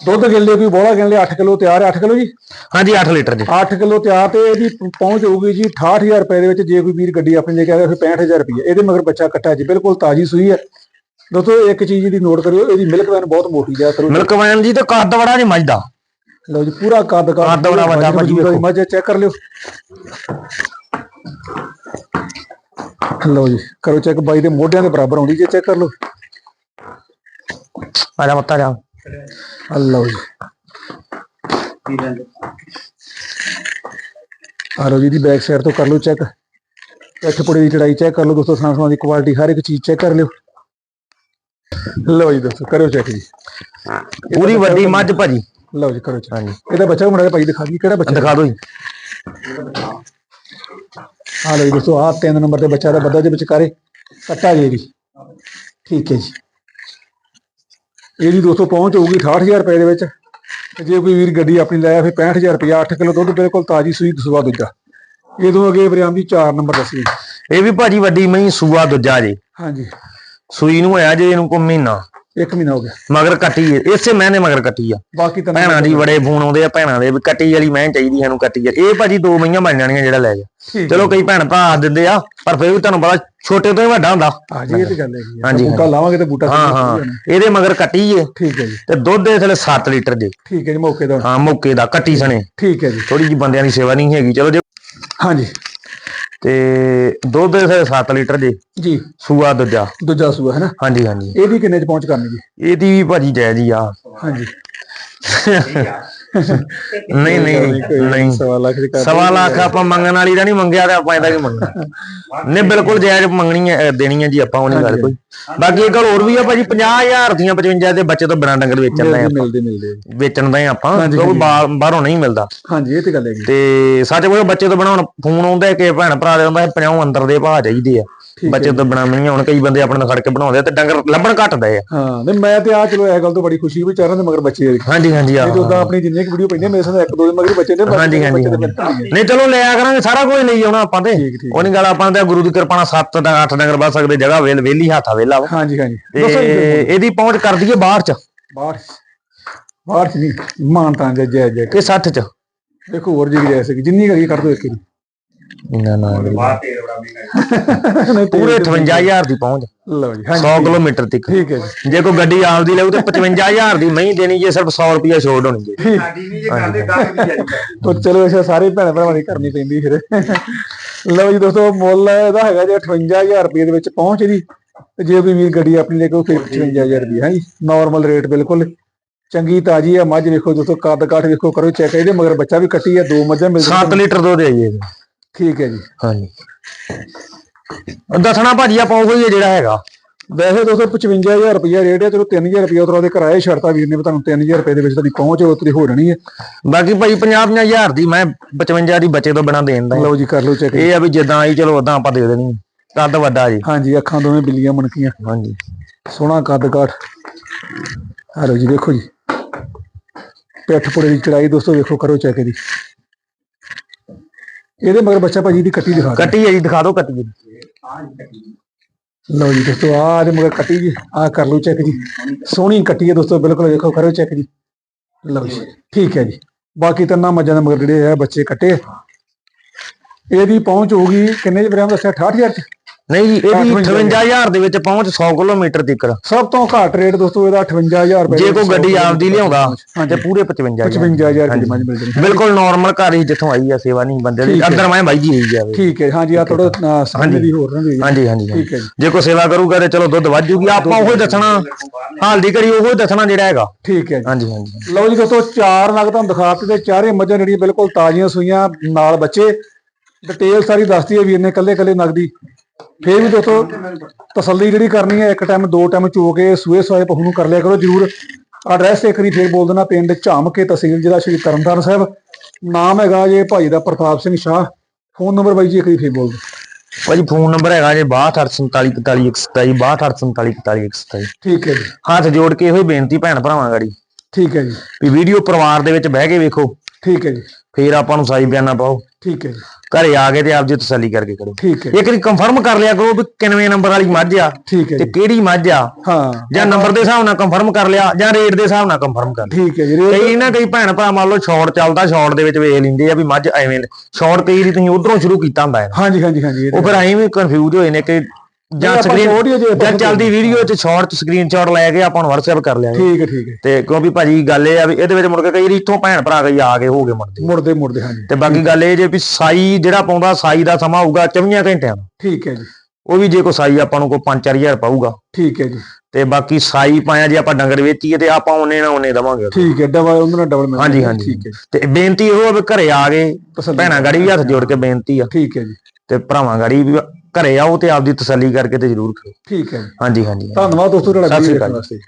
ਦੁੱਧ ਗਿੱਲੇ ਕੋਈ ਬੋਲਾ ਗਿੱਲੇ 8 ਕਿਲੋ ਤਿਆਰ ਹੈ 8 ਕਿਲੋ ਜੀ? ਹਾਂਜੀ 8 ਲੀਟਰ ਜੀ। 8 ਕਿਲੋ ਤਿਆਰ ਤੇ ਇਹਦੀ ਪਹੁੰਚ ਹੋਊਗੀ ਜੀ 68000 ਰੁਪਏ ਦੇ ਵਿੱਚ ਜੇ ਕੋਈ ਵੀਰ ਗੱਡੀ ਆਪਣੀ ਜੇ ਕਹਿੰਦਾ ਫਿਰ 65000 ਰੁਪਏ ਇਹਦੇ ਮਗਰ ਬੱਚਾ ਕੱਟਾ ਜੀ ਬਿਲਕੁਲ ਤਾਜੀ ਸੂਈ ਹੈ। ਦੋਸਤੋ ਇੱਕ ਚੀਜ਼ ਦੀ ਨੋਟ ਕਰਿਓ ਇਹਦੀ ਮਿਲਕ ਵੈਨ ਬਹੁਤ ਮੋਟੀ ਜਾ ਕਰੋ ਮਿਲਕ ਵੈਨ ਜੀ ਤੇ ਕੱਦ ਬੜਾ ਜੀ ਮੱਝ ਦਾ ਲਓ ਜੀ ਪੂਰਾ ਕੱਦ ਕੱਦ ਬੜਾ ਵੱਡਾ। ਮੱਝ ਚੈੱਕ ਕਰ ਲਿਓ। ਲਓ ਜੀ ਕਰੋ ਚੈੱਕ ਬਾਈ ਦੇ ਮੋਢਿਆਂ ਦੇ ਬਰਾਬਰ ਆਉਂਦੀ ਜੇ ਚੈੱਕ ਕਰ ਲਓ। ਆ ਜਾ ਮੱਤਾ ਜਾ। ਲਓ ਜੀ ਕੀ ਲੈਂਦੇ ਆ ਲਓ ਜੀ ਦੀ ਬੈਕ ਸਾਈਡ ਤੋਂ ਕਰ ਲਓ ਚੈੱਕ ਪਿੱਠ ਪੁੜੇ ਦੀ ਚੜਾਈ ਚੈੱਕ ਕਰ ਲਓ ਦੋਸਤੋ ਸਾਂ ਸਾਂ ਦੀ ਕੁਆਲਿਟੀ ਹਰ ਇੱਕ ਚੀਜ਼ ਚੈੱਕ ਕਰ ਲਿਓ। ਲਓ ਜੀ ਦੋਸਤੋ ਕਰੋ ਚੈੱਕ ਜੀ। ਪੂਰੀ ਵੱਡੀ ਮੱਝ ਭਾਜੀ। ਲਓ ਜੀ ਕਰੋ ਚੈੱਕ ਹਾਂਜੀ। ਇਹਦਾ ਬੱਚਾ ਮੜਾ ਭਾਈ ਦਿਖਾ ਦੀ ਕਿਹੜਾ ਬੱਚਾ। ਦਿਖਾ ਦਿਓ ਜੀ। ਆ ਲਓ ਜੀ ਦੋਸਤੋ ਆ ਤਿੰਨ ਨੰਬਰ ਤੇ ਬੱਚਾ ਦਾ ਬੱਦਾ ਦੇ ਵਿਚਕਾਰੇ ਕੱਟਾ ਜੀ। ਠੀਕ ਹੈ ਜੀ। ਇਹਦੀ ਦੋਸਤੋ ਪਹੁੰਚ ਹੋਊਗੀ 68000 ਰੁਪਏ ਦੇ ਵਿੱਚ। ਤੇ ਜੇ ਕੋਈ ਵੀਰ ਗੱਡੀ ਆਪਣੀ ਲਾਇਆ ਫਿਰ 65000 ਰੁਪਏ 8 ਕਿਲੋ ਦੁੱਧ ਬਿਲਕੁਲ ਤਾਜੀ ਸੂਈ ਦਸਵਾ ਦੂਜਾ। ਇਹਦੋਂ ਅੱਗੇ ਬਰਿਆਮ ਦੀ 4 ਨੰਬਰ ਦੱਸੀ ਇਹ ਵੀ ਭਾਜੀ ਵੱਡੀ ਮਹੀਂ ਸੂਆ ਦੂਜਾ ਜੀ। ਹਾਂਜੀ। ਸੂਈ ਨੂੰ ਹੋਇਆ ਜੇ ਇਹਨੂੰ ਕੋ ਮਹੀਨਾ। ਇੱਕ ਮਹੀਨਾ ਹੋ ਗਿਆ। ਮਗਰ ਕੱਟੀ ਹੈ ਇਸੇ ਮਹੀਨੇ ਮਗਰ ਕੱਟੀ ਆ। ਬਾਕੀ ਤਾਂ ਭੈਣਾਂ ਦੀ ਬੜੇ ਫੋਨ ਆਉਂਦੇ ਆ ਭੈਣਾਂ ਦੇ ਵੀ ਕੱਟੀ ਵਾਲੀ ਮੈਂ ਚਾਹੀਦੀ ਸਾਨੂੰ ਕੱਟੀ ਆ। ਇਹ ਭਾਜੀ ਦੋ ਮਹੀਆਂ ਬਣ ਜਾਣੀਆਂ ਜਿਹੜਾ ਲੈ ਜਾ। ਚਲੋ ਕਈ ਭੈਣ ਭਰਾ ਦਿੰਦੇ ਆ ਪਰ ਫਿਰ ਵੀ ਤੁਹਾਨੂੰ ਪਤਾ ਛੋਟੇ ਤੋਂ ਹੀ ਵੱਡਾ ਹੁੰਦਾ। ਹਾਂ ਜੀ ਇਹ ਤੇ ਗੱਲ ਹੈਗੀ ਹੈ ਹਾਂਜੀ, ਬੂਟਾ ਲਾਵਾਂਗੇ ਤੇ ਬੂਟਾ ਹਾਂ ਹਾਂ। ਇਹਦੇ ਮਗਰ ਕੱਟੀ ਏ। ਠੀਕ ਹੈ ਜੀ। ਤੇ ਦੁੱਧ ਦੇ ਥਲੇ 7 ਲੀਟਰ ਦੇ। ਠੀਕ ਹੈ ਜੀ ਮੌਕੇ ਦਾ। ਹਾਂ ਮੌਕੇ ਦਾ ਕੱਟੀ ਸਣੇ। ਠੀਕ ਹੈ ਜੀ। ਥੋੜੀ ਜੀ ਬੰਦਿਆਂ ਦੀ ਸੇਵਾ ਨਹੀਂ ਹੈਗੀ। ਚਲੋ ਜੇ ਹਾਂਜੀ। ਤੇ ਦੁੱਧ ਦੇ ਥਲੇ 7 ਲੀਟਰ ਦੇ। ਜੀ। ਸੂਆ ਦੂਜਾ। ਦੂਜਾ ਸੂਆ ਹੈ ਨਾ ਹਾਂਜੀ। ਹਾਂਜੀ ਇਹਦੀ ਕਿੰਨੇ ਚ ਪਹੁੰਚ ਕਰਨੀ ਜੀ ਇਹਦੀ ਵੀ ਭਾਜੀ ਜਾਇਜ਼ ਹੀ ਆ। ਹਾਂਜੀ। ਨਹੀਂ ਨਹੀਂ ਨਹੀਂ ਸਵਾ ਲੱਖ ਦੀ ਕਰ ਸਵਾ ਲੱਖ ਆਪਾਂ ਮੰਗਣ ਵਾਲੀ ਦਾ ਨਹੀਂ ਮੰਗਿਆ ਤੇ ਆਪਾਂ ਇਹਦਾ ਕੀ ਮੰਗਣਾ। ਨਹੀਂ ਬਿਲਕੁਲ ਜਾਇਜ਼ ਮੰਗਣੀ ਹੈ ਦੇਣੀ ਹੈ ਜੀ ਆਪਾਂ ਉਹ ਨਹੀਂ ਗੱਲ ਕੋਈ। ਬਾਕੀ ਇੱਕ ਗੱਲ ਹੋਰ ਵੀ ਆ ਭਾਜੀ 50000 ਦੀਆਂ 55 ਦੇ ਬੱਚੇ ਤੋਂ ਬਿਨਾਂ ਡੰਗਰ ਵੇਚਣ ਦਾ ਮਿਲਦੇ ਆਪਾਂ। ਮਿਲਦੇ ਮਿਲਦੇ ਵੇਚਣ ਦਾ ਆਪਾਂ ਕਿਉਂਕਿ। ਬਾਹਰ- ਨਹੀਂ ਮਿਲਦਾ। ਹਾਂਜੀ ਇਹ ਤੇ ਗੱਲ ਹੈਗੀ। ਤੇ ਸੱਚ ਕੋਈ ਬੱਚੇ ਤੋਂ ਬਣਾਉਣ ਫੋਨ ਆਉਂਦਾ ਕਿ ਭੈਣ ਭਰਾ ਦੇ ਹੁੰਦਾ 50 ਅੰਦਰ ਦੇ ਭਾਅ ਚਾਹੀਦੇ ਆ। ਬੱਚੇ ਤੋਂ ਬਣਾ ਨਹੀਂ ਹੁਣ ਕਈ ਬੰਦੇ ਆਪਣੇ ਨਾਲ ਖੜ ਕੇ ਬਣਾਉਂਦੇ ਤੇ ਡੰਗਰ ਲੱਭਣ ਘੱਟਦੇ ਆ। ਹਾਂ ਨਹੀਂ ਮੈਂ ਤੇ ਆ ਚਲੋ ਇਹ ਗੱਲ ਤੋਂ ਬੜੀ ਖੁਸ਼ੀ ਵੀ ਚਾਰਾਂ ਦੇ ਮਗਰ ਬੱਚੇ ਹਾਂਜੀ ਹਾਂਜੀ ਆ ਇਹ ਤਾਂ ਉਦਾਂ ਆਪਣੀ ਜਿੰਨੇ ਕਿ ਵੀਡੀਓ ਪੈਂਦੀਆਂ ਮੇਰੇ ਸਾਹਮਣੇ ਇੱਕ ਦੋ ਦੇ ਮਗਰ ਬੱਚੇ ਨੇ ਹਾਂਜੀ, ਹਾਂਜੀ, ਬੱਚੇ ਦੇ। ਬੱਚੇ ਨਹੀਂ ਚਲੋ ਲਿਆ ਕਰਾਂਗੇ ਸਾਰਾ ਕੁਝ ਲਈ ਆਉਣਾ ਆਪਾਂ ਤੇ। ਉਹ ਨਹੀਂ ਗੱਲ ਆਪਾਂ ਤੇ ਗੁਰੂ ਦੀ ਕਿਰਪਾ ਨਾਲ 7 ਦਾ 8 ਡੰਗਰ ਵੱਧ ਸਕਦੇ ਜਗ੍ਹਾ ਵੇਲ ਵੇਲੀ ਹੱਥਾ ਵੇਲਾ ਹਾਂਜੀ ਹਾਂਜੀ। ਇਹਦੀ ਪਹੁੰਚ ਕਰ ਦਈਏ ਬਾਹਰ ਚ। ਬਾਹਰ ਬਾਹਰ ਚ ਨਹੀਂ ਮਾਨਤਾਂ ਜੈ ਜੈ ਜੈ ਕਿ 60 ਚ। ਦੇਖੋ ਹੋਰ ਜੀ ਜੈ ਸਕੀ ਜਿੰਨੀ ਕਰੀ ਕਰ ਦੋ ਇੱਕ ਵਾਰੀ। ਨਾ ਨਾ ਬਾਹਰ ਤੇਲ ਬੜਾ ਮਹਿੰਗਾ ਨਹੀਂ, ਪੂਰੇ 58000 ਦੀ ਪਹੁੰਚ। ਲਓ ਜੀ ਹਾਂਜੀ। 100 ਕਿਲੋਮੀਟਰ ਤੱਕ। ਠੀਕ ਹੈ ਜੀ। ਜੇ ਕੋਈ ਗੱਡੀ ਆਪਦੀ ਲਊ ਤੇ 55000 ਦੀ ਮਹੀਂ ਦੇਣੀ ਜੇ ਸਿਰਫ 100 ਰੁਪਿਆ ਛੋੜ ਹੋਣੀ ਜੇ। ਸਾਡੀ ਨਹੀਂ ਜੇ ਕਰਦੇ ਗਾਹਕ ਦੀ ਜਾਈ ਤਾਂ ਚਲੋ ਅੱਛਾ ਸਾਰੇ ਭੈਣ ਭਰਾਵਾਂ ਦੀ ਕਰਨੀ ਪੈਂਦੀ ਫਿਰ। ਲਓ ਜੀ ਦੋਸਤੋ ਮੁੱਲ ਇਹਦਾ ਹੈਗਾ ਜੀ 58000 ਰੁਪਏ ਦੇ ਵਿੱਚ ਪਹੁੰਚ ਦੀ ਤੇ ਜੇ ਕੋਈ ਵੀਰ ਗੱਡੀ ਆਪਣੀ ਲੈ ਕੇ ਉਹ ਫਿਰ 55000 ਰੁਪਏ ਹੈ ਜੀ ਨਾਰਮਲ ਰੇਟ ਬਿਲਕੁਲ। ਚੰਗੀ ਤਾਜੀ ਆ ਮੱਝ ਵੇਖੋ ਦੋਸਤੋ ਕੱਦ ਕਾਠ ਵੇਖੋ ਕਰੋ ਚੈੱਕ ਇਹਦੇ ਮਗਰ ਬੱਚਾ ਵੀ ਕੱਟੀ ਆ ਦੋ ਮੱਝਾਂ ਮਿਲ 7 ਲੀਟਰ ਦੁੱਧ ਹੈ ਜੀ ਇਹਦੇ। ਠੀਕ ਹੈ ਜੀ। ਹਾਂਜੀ। ਦੱਸਣਾ ਭਾਜੀ ਆਪਾਂ ਉਹ ਹੀ ਹੈ ਜਿਹੜਾ ਹੈਗਾ। ਵੈਸੇ ਦੋਸਤੋ 55000 ਰੁਪਏ ਰੇਟ ਹੈ ਚਲੋ 3000 ਰੁਪਏ ਉਤਰਾ ਦੇ ਕਿਰਾਏ ਛੱਡਤਾ ਵੀਰ ਨੇ ਵੀ ਤੁਹਾਨੂੰ 3000 ਰੁਪਏ ਦੇ ਵਿੱਚ ਤੁਹਾਡੀ ਪਹੁੰਚ ਉਤਰੀ ਹੋ ਜਾਣੀ ਹੈ। ਬਾਕੀ ਭਾਈ 50 ਹਜ਼ਾਰ ਦੀ ਮੈਂ 55 ਦੀ ਬੱਚੇ ਤੋਂ ਬਿਨਾ ਦੇਣ ਦਾ ਲਓ ਜੀ ਕਰ ਲਓ ਚੈੱਕ ਇਹ ਆ ਵੀ ਜਿੱਦਾਂ ਆਈ ਚਲੋ ਉਦਾਂ ਆਪਾਂ ਦੇ ਦੇਣੀ। ਕੱਦ ਵੱਡਾ ਜੀ। ਹਾਂਜੀ ਅੱਖਾਂ ਦੋਵੇਂ ਬਿੱਲੀਆਂ ਮਣਕੀਆਂ। ਹਾਂਜੀ। ਸੋਹਣਾ ਕੱਦ ਕਾਠ। ਆ ਲਓ ਜੀ ਦੇਖੋ ਜੀ। ਪਿੱਠ ਪੁੜੇ ਦੀ ਚੜਾਈ ਦੋਸਤੋ ਵੇਖੋ ਕਰੋ ਚੈੱਕ ਇਹਦੀ। ਇਹਦੇ ਮਗਰ ਬੱਚਾ ਭਾਜੀ ਦੀ ਕੱਟੀ ਦਿਖਾ ਦਿਓ। ਕੱਟੀ ਹੈ ਜੀ ਦਿਖਾ ਦਿਓ ਕੱਟੀ ਜੀ ਲਓ ਜੀ ਦੋਸਤੋ ਆਹ ਇਹਦੇ ਮਗਰ ਕੱਟੀ ਜੀ ਆਹ ਕਰ ਲਓ ਚੈੱਕ ਜੀ। ਸੋਹਣੀ ਕੱਟੀ ਹੈ ਦੋਸਤੋ ਬਿਲਕੁਲ ਵੇਖੋ ਕਰੋ ਚੈੱਕ ਜੀ। ਲਓ ਜੀ ਠੀਕ ਹੈ ਜੀ। ਬਾਕੀ ਤਿੰਨਾਂ ਮੱਝਾਂ ਦੇ ਮਗਰ ਜਿਹੜੇ ਆ ਬੱਚੇ ਕੱਟੇ ਆ। ਇਹਦੀ ਪਹੁੰਚ ਹੋਊਗੀ ਕਿੰਨੇ ਚ ਬਰਾਮ ਦੱਸਿਆ 68000 ਚ? ਨਹੀਂ ਜੀ ਇਹਦੀ 58,000 58000 ਦੇ ਵਿੱਚ ਪਹੁੰਚ 100 ਕਿਲੋਮੀਟਰ ਤੱਕ ਸਭ ਤੋਂ ਘੱਟ ਰੇਟ ਦੋਸਤੋ ਇਹਦਾ 58000 ਰੁਪਏ ਜੇ ਕੋਈ ਗੱਡੀ ਆਪਦੀ ਲਿਆਉਂਦਾ ਤੇ ਪੂਰੇ 55000 55000 ਰੁਪਏ ਮੱਝ ਮਿਲ ਜਾਣੀ ਬਿਲਕੁਲ ਨਾਰਮਲ ਘਰ ਹੀ ਜਿੱਥੋਂ ਆਈ ਆ ਸੇਵਾ ਨਹੀਂ ਬੰਦੇ ਦੀ। ਹੈ। ਅੰਦਰ ਮੈਂ ਬਾਈ ਜੀ ਆਈ ਜਾਵੇ ਠੀਕ ਹੈ ਹਾਂਜੀ ਆ ਥੋੜਾ ਸਮਝ ਦੀ ਹੋਰ ਨਾ ਦੀ ਹਾਂਜੀ ਹਾਂਜੀ। ਠੀਕ ਹੈ ਜੀ। ਕੋਈ ਸੇਵਾ ਕਰੂਗਾ ਤੇ ਚਲੋ ਦੁੱਧ ਵੱਧ ਜੂਗੀ ਆਪਾਂ ਉਹੀ ਦੱਸਣਾ। ਹਾਲ ਦੀ ਘੜੀ ਉਹੀ ਦੱਸਣਾ ਜਿਹੜਾ ਹੈਗਾ। ਠੀਕ ਹੈ ਹਾਂਜੀ ਹਾਂਜੀ। ਲਓ ਜੀ ਦੋਸਤੋ ਚਾਰ ਨਗ ਤੁਹਾਨੂੰ ਦਿਖਾਤੇ ਤੇ ਚਾਰੇ ਮੱਝਾਂ ਜਿਹੜੀਆਂ ਬਿਲਕੁਲ ਤਾਜ਼ੀਆਂ ਸੂਈਆਂ ਨਾਲ ਬੱਚੇ। ਡਿਟੇਲ ਸਾਰੀ ਦੱਸਦੀ ਹੈ ਵੀਰ ਨੇ ਕੱਲੇ ਕੱਲੇ ਨਗ ਦੀ ਫੇਰ ਵੀ ਦੋਸਤੋ ਤਸੱਲੀ ਜਿਹੜੀ ਕਰਨੀ ਹੈ ਇੱਕ ਟਾਈਮ ਦੋ ਟਾਈਮ ਚੋ ਕੇ ਸੂਏ ਸਵਾਏ ਪਹੂ ਨੂੰ ਕਰ ਲਿਆ ਕਰੋ ਜਰੂਰ। ਐਡਰੈਸ ਇੱਕ ਵਾਰੀ ਫੇਰ ਬੋਲ ਦੇਣਾ ਪਿੰਡ ਝਾਮਕੇ ਤਹਿਸੀਲ ਜ਼ਿਲ੍ਹਾ ਸ਼੍ਰੀ ਤਰਨਤਾਰਨ ਸਾਹਿਬ। ਨਾਮ ਹੈਗਾ ਜੇ ਭਾਈ ਦਾ ਪ੍ਰਤਾਪ ਸਿੰਘ ਸ਼ਾਹ। ਫੋਨ ਨੰਬਰ ਬਾਈ ਜੀ ਇੱਕ ਵਾਰੀ ਫੇਰ ਬੋਲ ਦਿਓ। ਭਾਜੀ ਫੋਨ ਨੰਬਰ ਹੈਗਾ ਜੇ 6247414127 6247414127 ਠੀਕ ਹੈ ਜੀ। ਹੱਥ ਜੋੜ ਕੇ ਇਹੋ ਹੀ ਬੇਨਤੀ ਭੈਣ ਭਰਾਵਾਂ ਗਾੜੀ। ਠੀਕ ਹੈ ਜੀ। ਵੀ ਵੀਡੀਓ ਪਰਿਵਾਰ ਦੇ ਵਿੱਚ ਬਹਿ ਕੇ ਵੇਖੋ। ਠੀਕ ਹੈ ਜੀ। ਫੇਰ ਆਪਾਂ ਨੂੰ ਸਾਈ ਬਿਆਨਾ ਪਾਓ। ਠੀਕ ਹੈ ਜੀ। ਘਰੇ ਆ ਕੇ ਤੇ ਆਪਦੀ ਤਸੱਲੀ ਕਰਕੇ ਕਰੋ। ਠੀਕ ਹੈ। ਇੱਕ ਵਾਰੀ ਕੰਫਰਮ ਕਰ ਲਿਆ ਕਰੋ ਵੀ ਕਿੰਨਵੇਂ ਨੰਬਰ ਵਾਲੀ ਮੱਝ ਆ ਠੀਕ ਹੈ ਤੇ ਜੀ। ਕਿਹੜੀ ਮੱਝ ਆ। ਹਾਂ। ਜਾਂ ਨੰਬਰ ਦੇ ਹਿਸਾਬ ਨਾਲ ਕੰਫਰਮ ਕਰ ਲਿਆ ਜਾਂ ਰੇਟ ਦੇ ਹਿਸਾਬ ਨਾਲ ਕੰਫਰਮ ਕਰ ਲਿਆ। ਠੀਕ ਹੈ ਜੀ ਕਈ ਨਾ ਕਈ ਭੈਣ ਭਰਾ ਮੰਨ ਲਓ ਸ਼ਾਰਟ ਚੱਲਦਾ ਸ਼ਾਰਟ ਦੇ ਵਿੱਚ ਵੇਖ ਲੈਂਦੇ ਆ ਵੀ ਮੱਝ ਐਵੇਂ ਸ਼ਾਰਟ ਕਈ ਵਾਰੀ ਤੁਸੀਂ ਉਧਰੋਂ ਸ਼ੁਰੂ ਕੀਤਾ ਹੁੰਦਾ ਹੈ ਹਾਂਜੀ ਹਾਂਜੀ ਹਾਂਜੀ ਉਹ ਫਿਰ ਐਵੇਂ ਕਨਫਿਊਜ਼ ਹੋਏ ਨੇ ਕਿ ਜਾਂ ਸਕਰੀਨ ਜੇ ਚੱਲਦੀ ਵੀਡੀਓ 'ਚ ਸ਼ਾਰਟ ਸਕਰੀਨਸ਼ਾਟ ਲੈ ਕੇ ਆਪਾਂ ਨੂੰ WhatsApp ਕਰ ਲਿਆ ਠੀਕ ਹੈ ਠੀਕ ਹੈ। ਤੇ ਕਿਉਂਕਿ ਭਾਜੀ ਗੱਲ ਇਹ ਆ ਵੀ ਇਹਦੇ ਵਿੱਚ ਮੁੜ ਕੇ ਕਈ ਇੱਥੋਂ ਭੈਣ ਭਰਾ ਕਈ ਆ ਕੇ ਗਏ ਮੁੜਦੇ। ਮੁੜਦੇ ਮੁੜਦੇ ਹਾਂਜੀ। ਤੇ ਬਾਕੀ ਗੱਲ ਇਹ ਜੇ ਵੀ ਸਾਈ ਜਿਹੜਾ ਪਾਉਂਦਾ ਸਾਈ ਦਾ ਸਮਾਂ ਹੋਊਗਾ 24 ਘੰਟਿਆਂ ਦਾ। ਠੀਕ ਹੈ ਜੀ। ਉਹ ਵੀ ਜੇ ਕੋਈ ਸਾਈ ਆਪਾਂ ਨੂੰ ਕੋਈ 5-4000 ਪਾਊਗਾ। ਠੀਕ ਹੈ ਜੀ। ਤੇ ਬਾਕੀ ਸਾਈ ਪਾਇਆ ਜੇ ਆਪਾਂ ਡੰਗਰ ਵੇਚੀਏ ਤੇ ਆਪਾਂ ਉਹਨੇ ਨਾ ਉਹਨੇ ਦਵਾਂਗੇ। ਠੀਕ ਹੈ ਡਬਲ ਉਹਨਾਂ ਨਾਲ ਡਬਲ ਮਿਲ ਹਾਂਜੀ। ਹਾਂਜੀ। ਠੀਕ ਹੈ ਤੇ ਬੇਨਤੀ ਇਹ ਆ ਵੀ ਘਰੇ ਆ ਗਏ ਭੈਣਾਂ ਗਾੜੀ ਵੀ ਹੱਥ ਜੋੜ ਕੇ ਬੇਨਤੀ ਆ। ਠੀਕ ਹੈ ਜੀ। ਤੇ ਭਰਾਵਾਂ ਗਾੜੀ ਵੀ ਘਰੇ ਆਓ ਤੇ ਆਪਦੀ ਤਸੱਲੀ ਕਰਕੇ ਤੇ ਜ਼ਰੂਰ ਕਰੋ ਠੀਕ ਹੈ। ਜੀ ਹਾਂਜੀ ਹਾਂਜੀ। ਧੰਨਵਾਦ ਦੋਸਤੋ ਤੁਹਾਡਾ ਸਤਿ ਸ਼੍ਰੀ ਵੀਡੀਓ। ਦੇਖਣ ਵਾਸਤੇ।